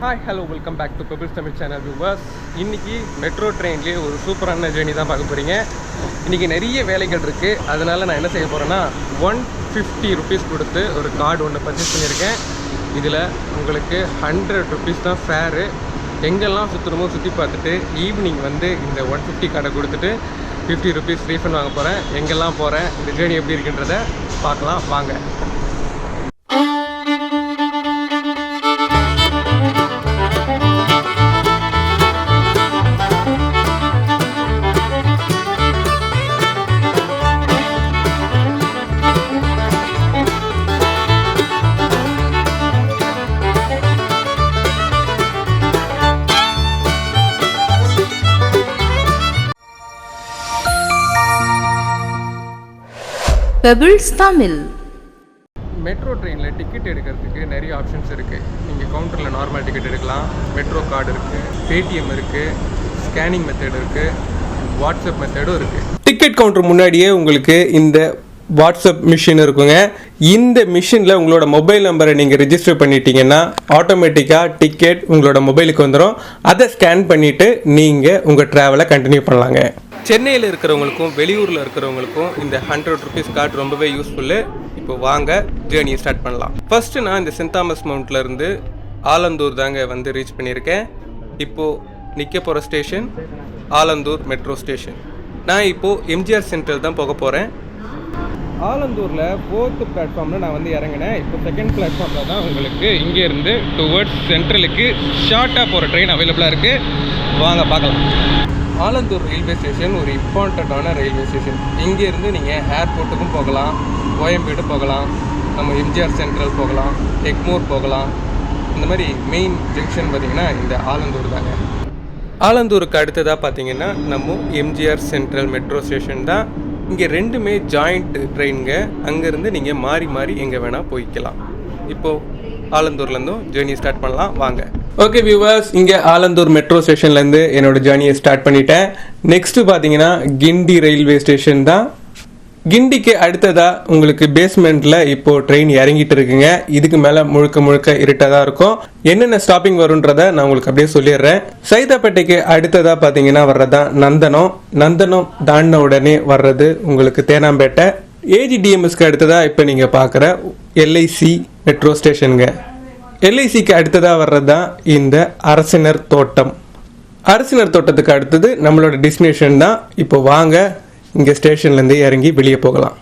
Hi hello welcome back to Pebbles Tamil channel viewers இன்றைக்கி metro ட்ரெயின்லேயே ஒரு சூப்பரான ஜேர்னி தான் பார்க்க போகிறீங்க இன்றைக்கி நிறைய வேலைகள் இருக்குது அதனால் நான் என்ன செய்ய போகிறேன்னா ஒன் ஃபிஃப்டி ருபீஸ் கொடுத்து ஒரு கார்டு ஒன்று பர்ச்சேஸ் பண்ணியிருக்கேன். இதில் உங்களுக்கு ஹண்ட்ரட் ருபீஸ் தான் ஃபேரு எங்கெல்லாம் சுற்றணுமோ சுற்றி பார்த்துட்டு ஈவினிங் வந்து இந்த ஒன் ஃபிஃப்டி கார்டை கொடுத்துட்டு ஃபிஃப்டி ருபீஸ் ரீஃபண்ட் வாங்க போகிறேன் எங்கெல்லாம் போகிறேன் இந்த ஜேர்னி எப்படி இருக்குன்றதை பார்க்கலாம். வாங்க. பெபிள்ஸ் தமிழ் மெட்ரோ ட்ரெயினில் டிக்கெட் எடுக்கிறதுக்கு நிறைய ஆப்ஷன்ஸ் இருக்குது நீங்கள் கவுண்டரில் நார்மல் டிக்கெட் எடுக்கலாம். மெட்ரோ கார்டு இருக்குது பேடிஎம் இருக்குது ஸ்கேனிங் மெத்தட் இருக்குது வாட்ஸ்அப் மெத்தடும் இருக்குது டிக்கெட் கவுண்டர் முன்னாடியே உங்களுக்கு இந்த வாட்ஸ்அப் மிஷின் இருக்குங்க. இந்த மிஷினில் உங்களோட மொபைல் நம்பரை நீங்கள் ரெஜிஸ்டர் பண்ணிட்டீங்கன்னா ஆட்டோமேட்டிக்காக டிக்கெட் உங்களோட மொபைலுக்கு வந்துடும் அதை ஸ்கேன் பண்ணிவிட்டு நீங்கள் உங்கள் ட்ராவலை கண்டினியூ பண்ணலாங்க. சென்னையில் இருக்கிறவங்களுக்கும் வெளியூரில் இருக்கிறவங்களுக்கும் இந்த ஹண்ட்ரட் ருபீஸ் கார்டு ரொம்பவே யூஸ்ஃபுல்லு இப்போ வாங்க ஜேர்னியை ஸ்டார்ட் பண்ணலாம். ஃபஸ்ட்டு நான் இந்த சென்ட் தாமஸ் மவுண்ட்லேருந்து ஆலந்தூர் தாங்க வந்து ரீச் பண்ணியிருக்கேன். இப்போது நிற்க போகிற ஸ்டேஷன் ஆலந்தூர் மெட்ரோ ஸ்டேஷன் நான் இப்போது எம்ஜிஆர் சென்ட்ரல் தான் போக போகிறேன் ஆலந்தூரில் ஃபோர்த்து பிளாட்ஃபார்மில் நான் வந்து இறங்கினேன். இப்போ செகண்ட் பிளாட்ஃபார்மில் தான் உங்களுக்கு இங்கேருந்து டுவர்ட்ஸ் சென்ட்ரலுக்கு ஷார்ட்டாக போகிற ட்ரெயின் அவைலபிளாக இருக்குது வாங்க பார்க்கலாம். ஆலந்தூர் ரயில்வே ஸ்டேஷன் ஒரு இம்பார்ட்டண்ட்டான ரயில்வே ஸ்டேஷன் இங்கேருந்து நீங்கள் ஏர்போர்ட்டுக்கும் போகலாம் கோயம்பேடு போகலாம் நம்ம எம்ஜிஆர் சென்ட்ரல் போகலாம் எக்மோர் போகலாம். இந்த மாதிரி மெயின் ஜங்ஷன் பார்த்திங்கன்னா இந்த ஆலந்தூர் தாங்க. ஆலந்தூருக்கு அடுத்ததாக பார்த்தீங்கன்னா நம்ம எம்ஜிஆர் சென்ட்ரல் மெட்ரோ ஸ்டேஷன் தான். இங்கே ரெண்டுமே ஜாயிண்ட் ட்ரெயினுங்க அங்கேருந்து நீங்கள் மாறி மாறி எங்கே வேணால் போய்க்கலாம். இப்போது ஆலந்தூர்லேருந்தும் ஜேர்னி ஸ்டார்ட் பண்ணலாம். வாங்க. ஓகே வியூவர்ஸ் இங்கே ஆலந்தூர் மெட்ரோ ஸ்டேஷன்லேருந்து என்னோட ஜேர்னியை ஸ்டார்ட் பண்ணிட்டேன். நெக்ஸ்ட்டு பார்த்தீங்கன்னா கிண்டி ரயில்வே ஸ்டேஷன் தான். கிண்டிக்கு அடுத்ததா உங்களுக்கு பேஸ்மெண்ட்ல இப்போ ட்ரெயின் இறங்கிட்டு இருக்குங்க. இதுக்கு மேல முழுக்க முழுக்க இருட்டா தான் இருக்கும். என்னென்ன ஸ்டாப்பிங் வரும்ன்றத நான் உங்களுக்கு அப்படியே சொல்லிடுறேன். சைதாப்பேட்டைக்கு அடுத்ததா பாத்தீங்கன்னா வர்றதான் நந்தனம். நந்தனம் தாண்டின உடனே வர்றது உங்களுக்கு தேனாம்பேட்டை. ஏஜிடிஎம்எஸ்க்கு அடுத்ததா இப்போ நீங்க பார்க்குற எல்ஐசி மெட்ரோ ஸ்டேஷனுங்க எல்ஐசிக்கு அடுத்ததாக வர்றது தான் இந்த அரசினர் தோட்டம். அரசினர் தோட்டத்துக்கு அடுத்தது நம்மளோட டெஸ்டினேஷன் தான். இப்போ வாங்க இங்கே ஸ்டேஷன்லேருந்து இறங்கி வெளியே போகலாம்.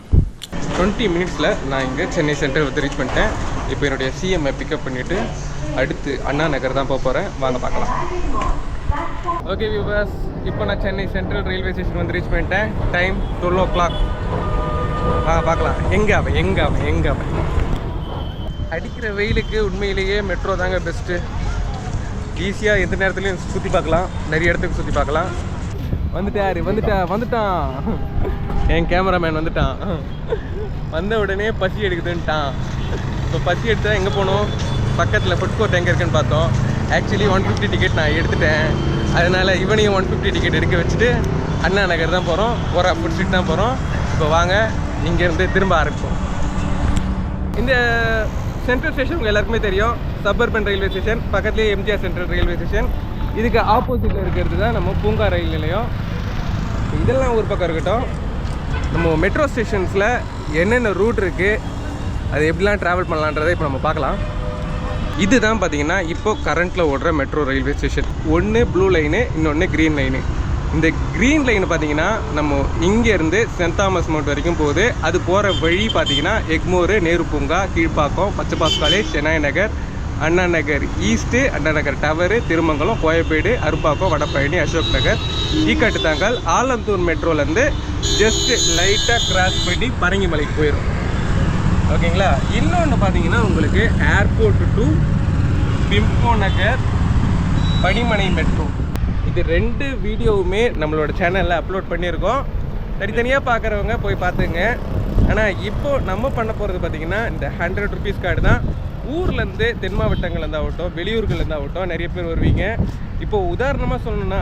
டுவெண்ட்டி மினிட்ஸில் நான் இங்கே சென்னை சென்டர் வந்து ரீச் பண்ணிட்டேன். இப்போ என்னுடைய சிஎம்ஐ பிக்கப் பண்ணிவிட்டு அடுத்து அண்ணா நகர் தான் போக போகிறேன் வாங்க பார்க்கலாம். ஓகே வியூவர்ஸ் இப்போ நான் சென்னை சென்ட்ரல் ரயில்வே ஸ்டேஷன் வந்து ரீச் பண்ணிட்டேன். டைம் டுவெல் ஓ கிளாக் ஆ பார்க்கலாம். எங்கே அவன்? எங்கே அவன்? எங்கே அவன்? அடிக்கிற வெயிலுக்கு உண்மையிலேயே மெட்ரோ தாங்க பெஸ்ட்டு ஈஸியாக எந்த நேரத்துலையும் சுற்றி பார்க்கலாம். நிறைய இடத்துக்கு சுற்றி பார்க்கலாம். வந்துட்டாரு வந்துட்டா வந்துட்டான். என் கேமராமேன் வந்துட்டான். வந்த உடனே பசி எடுக்குதுன்ட்டான். இப்போ பசி எடுத்தால் எங்கே போகணும் பக்கத்தில் ஃபுட் கோர்ட் எங்கே இருக்குன்னு பார்த்தோம். ஆக்சுவலி ஒன் ஃபிஃப்டி டிக்கெட் நான் எடுத்துட்டேன். அதனால் இவனையும் ஒன் ஃபிஃப்டி டிக்கெட் எடுக்க வச்சுட்டு அண்ணா நகர் தான் போகிறோம் போகிற ஃபுட் ஸ்ட்ரீட் தான் போகிறோம் இப்போ வாங்க இங்கேருந்து திரும்ப ஆரம்பிப்போம். இந்த சென்ட்ரல் ஸ்டேஷன் உங்கள் எல்லாருக்குமே தெரியும். சப்பர்பன் ரயில்வே ஸ்டேஷன் பக்கத்துலேயே எம்ஜிஆர் சென்ட்ரல் ரயில்வே ஸ்டேஷன் இதுக்கு ஆப்போசிட்டில் இருக்கிறது தான் நம்ம பூங்கா ரயில் நிலையம். இதெல்லாம் ஒரு பக்கம் இருக்கட்டும். நம்ம மெட்ரோ ஸ்டேஷன்ஸில் என்னென்ன ரூட் இருக்குது அது எப்படிலாம் ட்ராவல் பண்ணலான்றதை இப்போ நம்ம பார்க்கலாம். இதுதான் பார்த்தீங்கன்னா இப்போ கரண்ட்டில் ஓடுற மெட்ரோ ரயில்வே ஸ்டேஷன் ஒன்று ப்ளூ லைனு இன்னொன்று க்ரீன் லைனு இந்த க்ரீன் லைன் பார்த்தீங்கன்னா நம்ம இங்கேருந்து சென்ட் தாமஸ் மவுண்ட் வரைக்கும் போகுது. அது போகிற வழி பார்த்தீங்கன்னா Egmore Nehru Poonga Kilpauk Pachaiyappas college Chennai Nagar Anna Nagar east Anna Nagar tower Thirumangalam Koyambedu Arumbakkam Vadapalani Ashok Nagar. Ekkattuthangal Alandur மெட்ரோலேருந்து just லைட்டாக கிராஸ் பண்ணி பரங்கிமலைக்கு போயிடும் ஓகேங்களா? இன்னொன்று பார்த்தீங்கன்னா உங்களுக்கு ஏர்போர்ட் டு பிம்போ நகர் பனிமனை மெட்ரோ. இது ரெண்டு வீடியோவுமே நம்மளோட சேனலில் அப்லோட் பண்ணியிருக்கோம். தனித்தனியாக பார்க்குறவங்க போய் பார்த்துங்க. ஆனால் இப்போ நம்ம பண்ண போகிறது பார்த்தீங்கன்னா இந்த ஹண்ட்ரட் ருபீஸ் கார்டு தான். ஊர்லேருந்து தென் மாவட்டங்கள்லேருந்து ஆகட்டும் வெளியூர்கள்லேருந்து ஆகட்டும் நிறைய பேர் வருவீங்க. இப்போது உதாரணமாக சொல்லணும்னா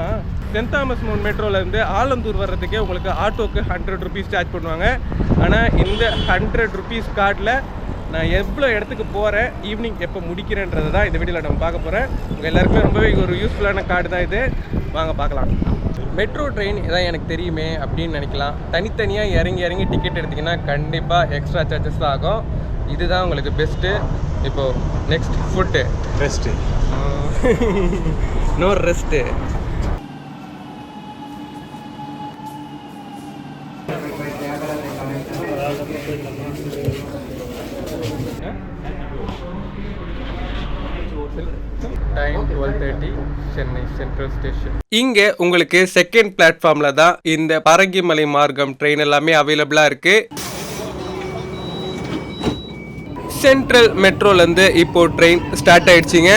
சென்ட் தாமஸ் மோன் மெட்ரோலேருந்து ஆலந்தூர் வர்றதுக்கே உங்களுக்கு ஆட்டோக்கு ஹண்ட்ரட் ருபீஸ் சார்ஜ் பண்ணுவாங்க. ஆனால் இந்த ஹண்ட்ரட் ருபீஸ் கார்டில் நான் எவ்வளோ இடத்துக்கு போகிறேன் ஈவினிங் எப்போ முடிக்கிறேன்றது தான் இந்த வீடியோவில் நம்ம பார்க்க போகிறேன் உங்கள் எல்லாருக்குமே ரொம்பவே ஒரு யூஸ்ஃபுல்லான கார்டு தான் இது. வாங்க பார்க்கலாம். மெட்ரோ ட்ரெயின் இதான் எனக்கு தெரியுமே அப்படின்னு நினைக்கலாம். தனித்தனியாக இறங்கி இறங்கி டிக்கெட் எடுத்திங்கன்னா கண்டிப்பாக எக்ஸ்ட்ரா சார்ஜஸ் தான் ஆகும். இதுதான் உங்களுக்கு பெஸ்ட்டு இப்போது next food rest no rest time twelve thirty Chennai central station இங்கே உங்களுக்கு செகண்ட் பிளாட்ஃபார்மில் தான் இந்த பரங்கிமலை மார்க்கம் ட்ரெயின் எல்லாமே அவைலபிளாக இருக்கு. சென்ட்ரல் மெட்ரோலேருந்து இப்போ ட்ரெயின் ஸ்டார்ட் ஆயிடுச்சுங்க.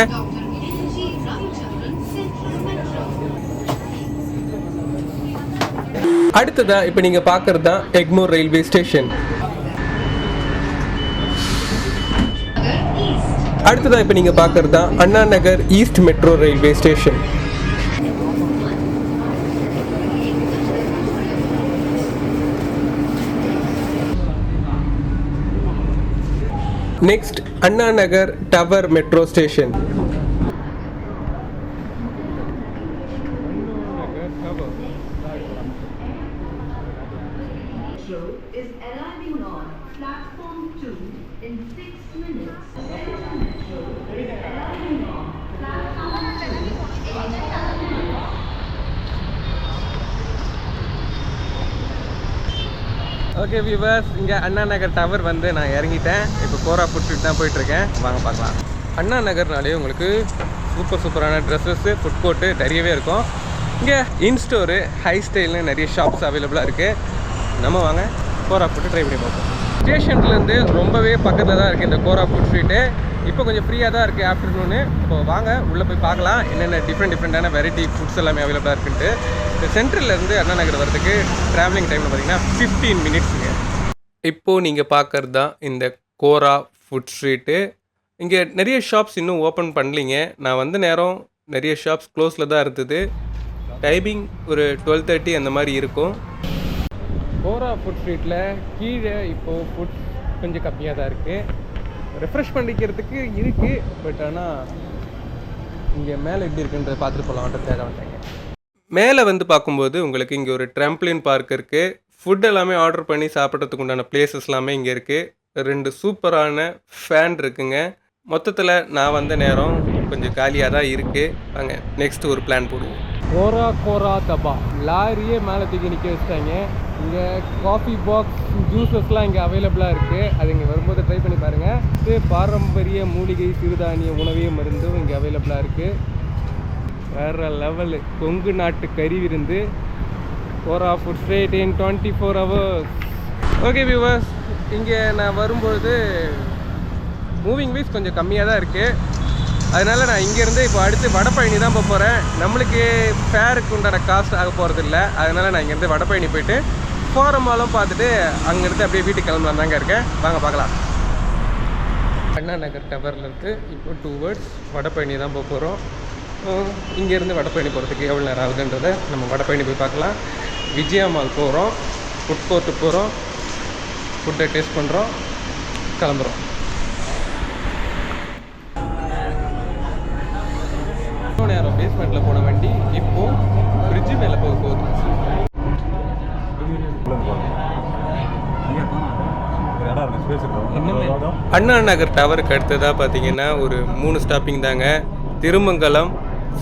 அடுத்ததா இப்போ நீங்க பார்க்கறது தான் எக்மோர் ரயில்வே ஸ்டேஷன் அடுத்ததா இப்போ நீங்க பார்க்கறது தான் Anna Nagar east metro railway station next Anna Nagar tower metro station okay viewers இங்கே அண்ணா நகர் டவர் வந்து நான் இறங்கிட்டேன். இப்போ கோரா ஃபுட் தான் போயிட்டுருக்கேன். வாங்க பார்க்கலாம். அண்ணா நகர்னாலே உங்களுக்கு சூப்பர் சூப்பரான ட்ரெஸ்ஸஸ்ஸு ஃபுட் கோர்ட்டு நிறையவே இருக்கும். இங்கே இன்ஸ்டோரு ஹை ஸ்டைல்னு நிறைய ஷாப்ஸ் அவைலபிளாக இருக்குது நம்ம வாங்க கோரா ஃபுட்டு ட்ரை பண்ணி பார்ப்போம். ஸ்டேஷன்லேருந்து ரொம்பவே பக்கத்தில் தான் இருக்குது இந்த கோரா ஃபுட் ஸ்ட்ரீட்டு இப்போ கொஞ்சம் ஃப்ரீயாக தான் இருக்குது ஆஃப்டர்நூனு இப்போ வாங்க உள்ளே போய் பார்க்கலாம். என்னென்ன டிஃப்ரெண்ட் டிஃப்ரெண்ட்டான வெரைட்டி ஃபுட்ஸ் எல்லாமே அவைலபிளாக இருக்குன்ட்டு. இந்த சென்ட்ரல்லேருந்து அண்ணா நகர் வரதுக்கு ட்ராவலிங் டைமில் பார்த்தீங்கன்னா ஃபிஃப்டீன் மினிட்ஸுங்க இப்போது நீங்கள் பார்க்குறது தான் இந்த கோரா ஃபுட் ஸ்ட்ரீட்டு இங்கே நிறைய ஷாப்ஸ் இன்னும் ஓப்பன் பண்ணலிங்க. நான் வந்த நேரம் நிறைய ஷாப்ஸ் க்ளோஸில் தான் இருந்தது. டைமிங் ஒரு டுவெல் தேர்ட்டி அந்த மாதிரி இருக்கும். கோரா ஃபுட் ஸ்ட்ரீட்டில் கீழே இப்போது ஃபுட் கொஞ்சம் கம்மியாக தான் இருக்குது ரெஃப்ரெஷ் பண்ணிக்கிறதுக்கு இருக்குது பட் ஆனால் இங்கே மேலே எப்படி இருக்குன்றதை பார்த்துட்டு போகலான்றதுக்காக வந்தாங்க. மேலே வந்து பார்க்கும்போது உங்களுக்கு இங்கே ஒரு ட்ரம்ப்ளின் பார்க் இருக்குது ஃபுட் எல்லாமே ஆர்டர் பண்ணி சாப்பிட்றதுக்கு உண்டான பிளேசஸ் எல்லாமே இங்கே இருக்குது ரெண்டு சூப்பரான ஃபேன் இருக்குங்க. மொத்தத்தில் நான் வந்த நேரம் கொஞ்சம் காலியாக தான் இருக்குது வாங்க நெக்ஸ்ட் ஒரு பிளான் போடுவோம். கோரா கோரா தபா. லாரியே மேலே தூக்கி நிற்க வச்சிட்டாங்க. இங்கே காஃபி பாக்ஸ் ஜூஸஸ்லாம் இங்கே அவைலபிளாக இருக்குது அது இங்கே வரும்போது ட்ரை பண்ணி பாருங்கள் இது பாரம்பரிய மூலிகை சிறுதானிய உணவே மருந்தும் இங்கே அவைலபிளாக இருக்குது வேற level Kongu Nattu Kari Virundhu. Kora food street in twenty four hours okay viewers இங்கே நான் வரும்பொழுது மூவிங் வீஸ் கொஞ்சம் கம்மியாக தான் இருக்குது அதனால் நான் இங்கேருந்து இப்போ அடுத்து வடபழனி தான் போக போகிறேன் நம்மளுக்கு ஃபேருக்கு உண்டான காஸ்ட் ஆக போகிறது இல்லை அதனால் நான் இங்கேருந்து வடபழனி போயிட்டு ஃபோரமாலும் பார்த்துட்டு அங்கேருந்து அப்படியே வீட்டுக்கு கிளம்பலாம் தாங்க இருக்கேன். வாங்க பார்க்கலாம். அண்ணா நகர் டவர்லேருந்து இப்போ டூ வேர்ட்ஸ் வடபழனி தான் போக போகிறோம் இங்கேருந்து வடபழனி போகிறதுக்கு எவ்வளோ நேரம் ஆகுதுன்றதை நம்ம வடபழனி போய் பார்க்கலாம். விஜயா மால் போகிறோம் ஃபுட் கோர்ட்டு போகிறோம் ஃபுட்டை டேஸ்ட் பண்ணுறோம் கிளம்புறோம். அண்ணா நகர் டவருக்கு அடுத்ததாக பார்த்தீங்கன்னா ஒரு மூணு ஸ்டாப்பிங் தாங்க. Thirumangalam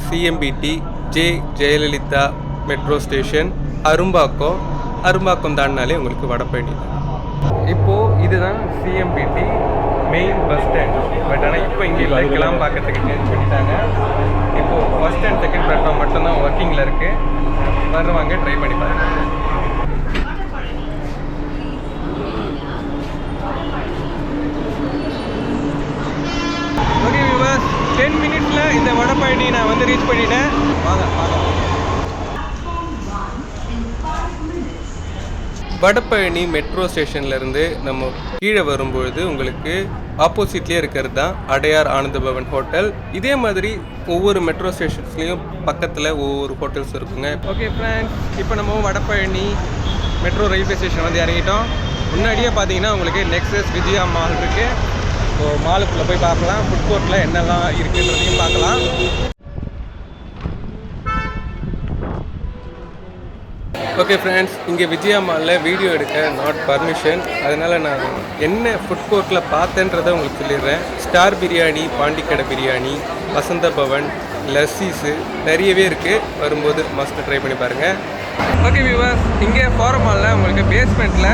CMBT J Jayalalithaa metro station Arumbakkam. Arumbakkam தாண்டினாலே உங்களுக்கு வடபழனி. இப்போது இதுதான் CMBT main bus stand but ஆனால் இப்போ இங்கே கிளம்ப பார்க்கறதுக்கு சேஞ்ச் பண்ணிட்டாங்க. இப்போது ஃபஸ்ட் அண்ட் செகண்ட் பிளாட்ஃபார்ம் மட்டும்தான் ஒர்க்கிங்கில் இருக்குது வருவாங்க ட்ரை பண்ணி பாருங்க ஓகே விவாஸ் டென் மினிட்ஸில் வடபழனி நான் வந்து ரீச் பண்ணிட்டேன். வாங்க வடபழனி மெட்ரோ ஸ்டேஷன்லேருந்து நம்ம கீழே வரும்பொழுது உங்களுக்கு ஆப்போசிட்லேயே இருக்கிறது தான் அடையார் ஆனந்த பவன் ஹோட்டல் இதே மாதிரி ஒவ்வொரு மெட்ரோ ஸ்டேஷன்ஸ்லேயும் பக்கத்தில் ஒவ்வொரு ஹோட்டல்ஸ் இருக்குங்க. ஓகே ஃப்ரெண்ட்ஸ் இப்போ நம்ம வடபழனி மெட்ரோ ரயில்வே ஸ்டேஷன் வந்து இறங்கிட்டோம். முன்னாடியே பார்த்தீங்கன்னா உங்களுக்கு நெக்ஸஸ் விஜயா மால் இருக்குது இப்போ மாலுக்குள்ளே போய் பார்க்கலாம். ஃபுட் கோர்ட்டில் என்னெல்லாம் இருக்குன்றதையும் பார்க்கலாம். ஓகே ஃப்ரெண்ட்ஸ் இங்கே விஜயா மாலில் வீடியோ எடுக்க நாட் பர்மிஷன் அதனால் நான் என்ன ஃபுட் கோர்ட்டில் பார்த்தேன்றதை உங்களுக்கு சொல்லிடுறேன். ஸ்டார் பிரியாணி பாண்டிக்கடை பிரியாணி வசந்த பவன் லஸ்ஸீஸு நிறையவே இருக்குது வரும்போது மஸ்ட் ட்ரை பண்ணி பாருங்கள் ஓகே வியூவர்ஸ் இங்கே போகிற மாலில் உங்களுக்கு பேஸ்மெண்ட்டில்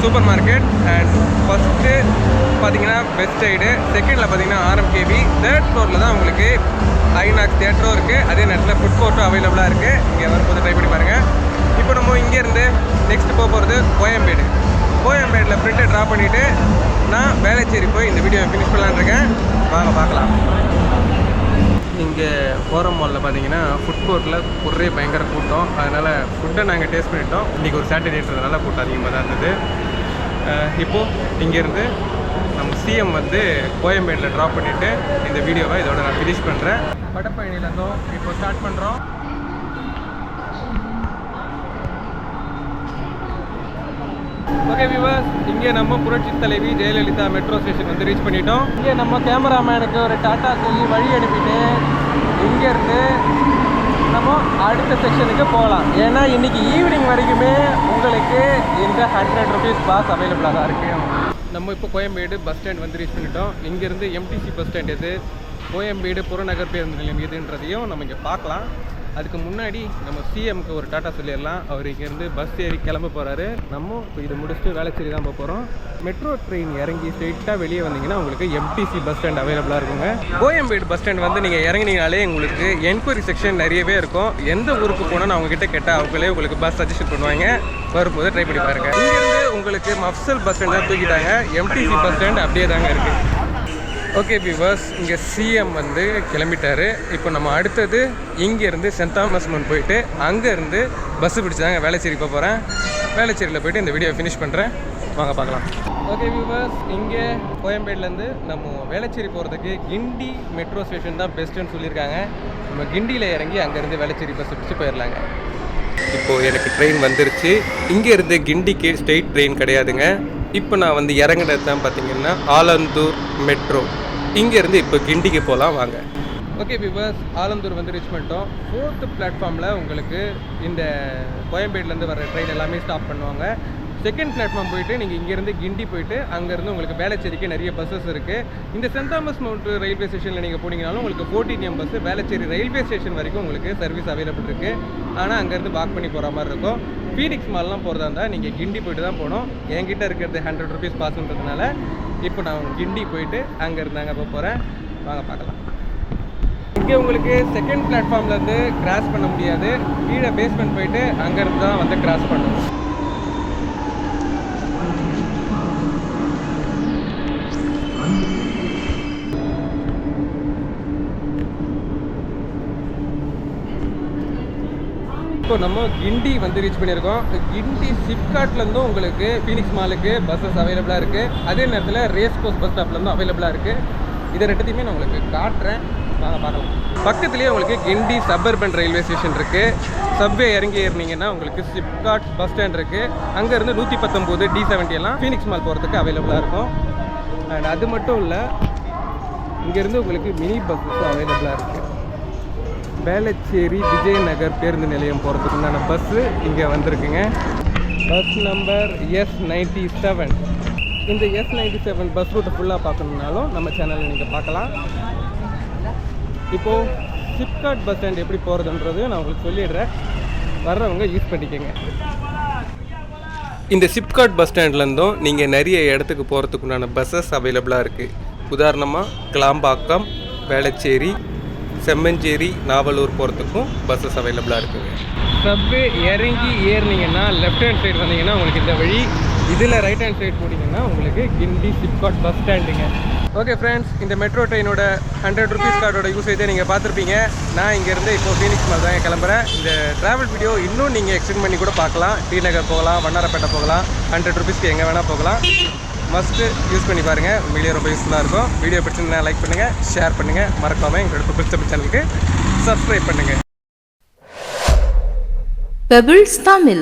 சூப்பர் மார்க்கெட் அண்ட் ஃபஸ்ட்டு பார்த்தீங்கன்னா பெஸ்ட் சைடு செகண்டில் பார்த்தீங்கன்னா ஆர்எம்கேபி தேர்ட் ஃப்ளோரில் தான் உங்களுக்கு ஐநாக்ஸ் தேட்டரும் இருக்குது அதே நேரத்தில் ஃபுட் கோர்ட்டும் அவைலபிளாக இருக்குது இங்கே வரும்போது ட்ரை பண்ணி பாருங்கள் இப்போ நம்ம இங்கேருந்து நெக்ஸ்ட் போக போகிறது கோயம்பேடு. கோயம்பேடில் பிரிண்ட்டை ட்ரா பண்ணிவிட்டு நான் வேலைச்சேரி போய் இந்த வீடியோவை ஃபினிஷ் பண்ணலான்னு இருக்கேன். வாங்க பார்க்கலாம். இங்கே ஃபோரம் மாலில் பார்த்தீங்கன்னா ஃபுட் கோர்ட்டில் ஒரே பயங்கர கூட்டம். அதனால் ஃபுட்டை நாங்கள் டேஸ்ட் பண்ணிட்டோம். இன்றைக்கி ஒரு சாட்டர்டேன்றதுனால கூட்டம் அதிகமாக தான் இருந்தது. இப்போது இங்கேருந்து நம்ம சிஎம் வந்து கோயம்பேட்டில் ட்ராப் பண்ணிவிட்டு இந்த வீடியோவை இதோட நான் ஃபினிஷ் பண்ணுறேன் வடபழனிலேருந்தும் இப்போ ஸ்டார்ட் பண்ணுறோம் ஓகே விவாஸ் இங்கே நம்ம புரட்சி தலைவி ஜெயலலிதா மெட்ரோ ஸ்டேஷன் வந்து ரீச் பண்ணிட்டோம். இங்கே நம்ம கேமராமேனுக்கு ஒரு டாட்டா சொல்லி வழி அனுப்பிட்டு இங்கேருந்து நம்ம அடுத்த செக்ஷனுக்கு போகலாம். ஏன்னா இன்னைக்கு ஈவினிங் வரைக்குமே உங்களுக்கு இந்த ஹண்ட்ரட் ருபீஸ் பாஸ் அவைலபிளாக தான் இருக்கு. நம்ம இப்போ கோயம்பேடு பஸ் ஸ்டாண்ட் வந்து ரீச் பண்ணிட்டோம். இங்கேருந்து எம்டிசி பஸ் ஸ்டாண்ட் எது? கோயம்பேடு புறநகர் பேருந்து நிலையம் எதுன்றதையும் நம்ம இங்கே பார்க்கலாம். அதுக்கு முன்னாடி நம்ம சிஎம்க்கு ஒரு டாட்டா சொல்லிடலாம். அவர் இங்கேருந்து பஸ் ஏறி கிளம்ப போகிறாரு நம்ம இப்போ இதை முடிச்சுட்டு வேளச்சேரி தான் போக போகிறோம் மெட்ரோ ட்ரெயின் இறங்கி ஸ்ட்ரெயிட்டாக வெளியே வந்தீங்கன்னா உங்களுக்கு எம்டிசி பஸ் ஸ்டாண்ட் அவைலபிளாக இருக்குங்க. கோயம்பேடு பஸ் ஸ்டாண்ட் வந்து நீங்கள் இறங்குனீங்கனாலே உங்களுக்கு என்கொயரி செக்ஷன் நிறையவே இருக்கும். எந்த ஊருக்கு போனால் அவங்க கிட்ட கேட்டால் அவங்களே உங்களுக்கு பஸ் சஜஷன் பண்ணுவாங்க. வரும்போது ட்ரை பண்ணி பாருங்கள் இங்கேருந்து உங்களுக்கு மஃப்சல் பஸ் ஸ்டாண்ட் தான் தூக்கிட்டாங்க. எம்டிசி பஸ் ஸ்டாண்ட் அப்படியே தாங்க இருக்குது ஓகே விவர்ஸ் இங்கே சிஎம் வந்து கிளம்பிட்டாரு. இப்போ நம்ம அடுத்தது இங்கேருந்து சென்ட் தாமஸ் மன் போயிட்டு அங்கேருந்து பஸ்ஸு பிடிச்சாங்க வேலைச்சேரி போக போகிறேன் வேலைச்சேரியில் போயிட்டு இந்த வீடியோ ஃபினிஷ் பண்ணுறேன் வாங்க பார்க்கலாம். ஓகே விவர்ஸ் இங்கே கோயம்பேடுலேருந்து நம்ம வேளச்சேரி போகிறதுக்கு கிண்டி மெட்ரோ ஸ்டேஷன் தான் பெஸ்ட்டுன்னு சொல்லியிருக்காங்க. நம்ம கிண்டியில் இறங்கி அங்கேருந்து வேளச்சேரி பஸ் பிடிச்சி போயிடலாங்க இப்போது எனக்கு ட்ரெயின் வந்துருச்சு. இங்கேருந்து கிண்டிக்கு ஸ்ட்ரெயிட் ட்ரெயின் கிடையாதுங்க. இப்போ நான் வந்து இறங்குனது தான் பார்த்தீங்கன்னா ஆலந்தூர் மெட்ரோ இங்கேருந்து இப்போ கிண்டிக்கு போகலாம் வாங்க. ஓகே விவர்ஸ் ஆலந்தூர் வந்து ரீச் பண்ணிட்டோம் ஃபோர்த்து பிளாட்ஃபார்மில் உங்களுக்கு இந்த கோயம்பேடுலேருந்து வர ட்ரெயின் எல்லாமே ஸ்டாப் பண்ணுவாங்க. செகண்ட் பிளாட்ஃபார்ம் போயிட்டு நீங்கள் இங்கேருந்து கிண்டி போயிட்டு அங்கேருந்து உங்களுக்கு வேளச்சேரிக்கு நிறைய பஸ்ஸஸ் இருக்குது இந்த சென்ட் தாமஸ் மவுண்ட் ரயில்வே ஸ்டேஷனில் நீங்கள் போனீங்கனாலும் உங்களுக்கு fourteen bus Velachery railway station வரைக்கும் உங்களுக்கு சர்வீஸ் அவைலபிள் இருக்குது ஆனால் அங்கேருந்து வாக் பண்ணி போகிற மாதிரி இருக்கும். ஃபீனிக்ஸ் மால்லாம் போகிறதா இருந்தால் நீங்கள் கிண்டி போயிட்டு தான் போகணும். என்கிட்ட இருக்கிறது ஹண்ட்ரட் ருபீஸ் பாஸ்ன்றதுனால இப்போ நான் கிண்டி போயிட்டு அங்கேருந்து அங்கே போக போகிறேன் வாங்க பார்க்கலாம். இங்கே உங்களுக்கு செகண்ட் பிளாட்ஃபார்ம்லேருந்து கிராஸ் பண்ண முடியாது. கீழே பேஸ்மெண்ட் போயிட்டு அங்கேருந்து தான் வந்து கிராஸ் பண்ணணும். இப்போ நம்ம கிண்டி வந்து ரீச் பண்ணியிருக்கோம். கிண்டி சிப்காட்லேருந்தும் உங்களுக்கு ஃபீனிக்ஸ் மாலுக்கு பஸ்ஸஸ் அவைலபிளாக இருக்குது அதே நேரத்தில் ரேஸ் கோர்ஸ் பஸ் ஸ்டாப்லேருந்தும் அவைலபிளாக இருக்குது இதை ரெண்டுத்தையுமே நான் உங்களுக்கு காட்டுறேன். வாங்க பார்க்கலாம். பக்கத்துலேயே உங்களுக்கு கிண்டி சப்பர்பன் ரயில்வே ஸ்டேஷன் இருக்குது சப்வே இறங்கி ஏறினீங்கன்னா உங்களுக்கு சிப்காட் பஸ் ஸ்டாண்ட் இருக்குது அங்கேருந்து நூற்றி பத்தொம்போது டி செவன்ட்டி எல்லாம் ஃபீனிக்ஸ் மால் போகிறதுக்கு அவைலபிளாக இருக்கும். அண்ட் அது மட்டும் இல்லை இங்கேருந்து உங்களுக்கு மினி பஸ்ஸும் அவைலபிளாக இருக்குது வேளச்சேரி விஜயநகர் பேருந்து நிலையம் போகிறதுக்கு உண்டான பஸ்ஸு இங்கே வந்திருக்குங்க. Bus number S ninety seven இந்த எஸ் நைன்டி செவன் பஸ் ரூட்டை ஃபுல்லாக பார்க்கணுன்னாலும் நம்ம சேனலில் நீங்கள் பார்க்கலாம். இப்போது சிப்காட் பஸ் ஸ்டாண்ட் எப்படி போகிறதுன்றது நான் உங்களுக்கு சொல்லிடுறேன். வர்றவங்க யூஸ் பண்ணிக்கோங்க. இந்த சிப்காட் பஸ் ஸ்டாண்ட்லேருந்தும் நீங்கள் நிறைய இடத்துக்கு போகிறதுக்குண்டான பஸ்ஸஸ் அவைலபிளாக இருக்குது உதாரணமாக கிளாம்பாக்கம் வேளச்சேரி செம்மஞ்சேரி நாவலூர் போகிறதுக்கும் பஸ்ஸஸ் அவைலபிளாக இருக்குங்க. சப்வே இறங்கி ஏறினீங்கன்னா லெஃப்ட் ஹேண்ட் சைடு வந்தீங்கன்னா உங்களுக்கு இந்த வழி இதில் ரைட் ஹேண்ட் சைடு போனீங்கன்னா உங்களுக்கு கிண்டி சிப்காட் பஸ் ஸ்டாண்டுங்க ஓகே ஃப்ரெண்ட்ஸ் இந்த மெட்ரோ ட்ரெயினோட ஹண்ட்ரட் ருபீஸ் கார்டோட யூசேஜை நீங்கள் பார்த்துருப்பீங்க. நான் இங்கேருந்து இப்போ ஃபீனிக்ஸ் மாதிரி தான் கிளம்புறேன். இந்த ட்ராவல் வீடியோ இன்னும் நீங்கள் எக்ஸ்டெண்ட் பண்ணி கூட பார்க்கலாம். டி நகர் போகலாம் வண்ணாரப்பேட்டை போகலாம் ஹண்ட்ரட் ருபீஸ்க்கு எங்கே வேணால் போகலாம். ஃபஸ்ட்டு யூஸ் பண்ணி பாருங்கள் வீடியோ ரொம்ப யூஸ்ஃபுல்லாக இருக்கும். வீடியோ பிடிச்சிருந்தா லைக் பண்ணுங்கள் ஷேர் பண்ணுங்கள் மறக்காமல் எங்களோட பிடிச்ச சேனலுக்கு சப்ஸ்கிரைப் பண்ணுங்கள் Pebbles Tamil.